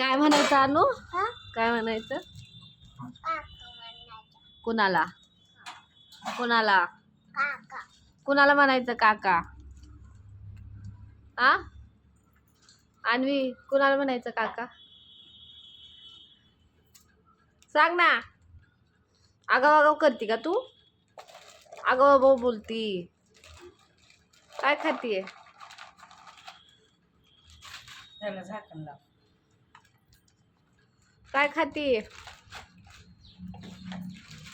काय म्हणायचं अनु? काय म्हणायचं? काका म्हणायचं. कुणाला? कुणाला? काका. कुणाला म्हणायचं काका? आ? अन्वी कुणाला म्हणायचं काका? सांग ना. आगाव आगाव करते का तू? आगाव आगाव बोलती. काय खातीये? झाकण लाव. काय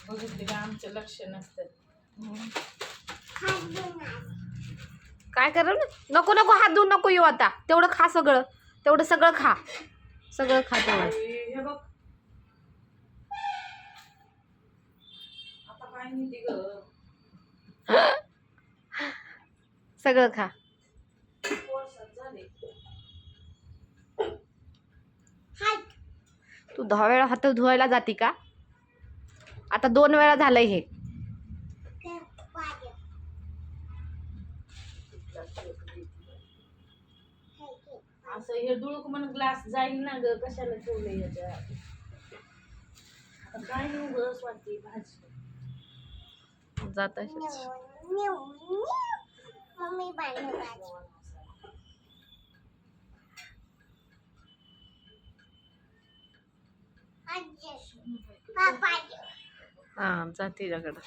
बघितले का आमचं लक्ष नसतं. काय करू? नको नको हात धुवून नको येऊ आता. तेवढं खा सगळं. तेवढं सगळं खा. सगळं खा तेवढं. हे बघ. आता काय ग? सगळं खा. तू दहा वेळा हात धुवायला जाते का? आता दोन वेळा झालंय हे. असं हे डुळक म्हणून ग्लास जाईल ना ग कशाला ठेवलं याच्यात आता काय नाही उगस वाटते भाजी. जात मम्मी हा जा तिच्याकडं.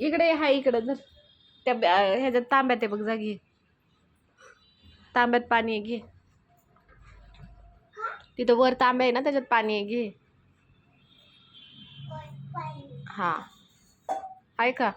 इकडे हा इकडे जर त्या ह्याच्यात तांब्यात आहे बघ जागी तांब्यात पाणी आहे घे. तिथं वर तांब्या आहे ना त्याच्यात पाणी आहे घे. हा. आहे का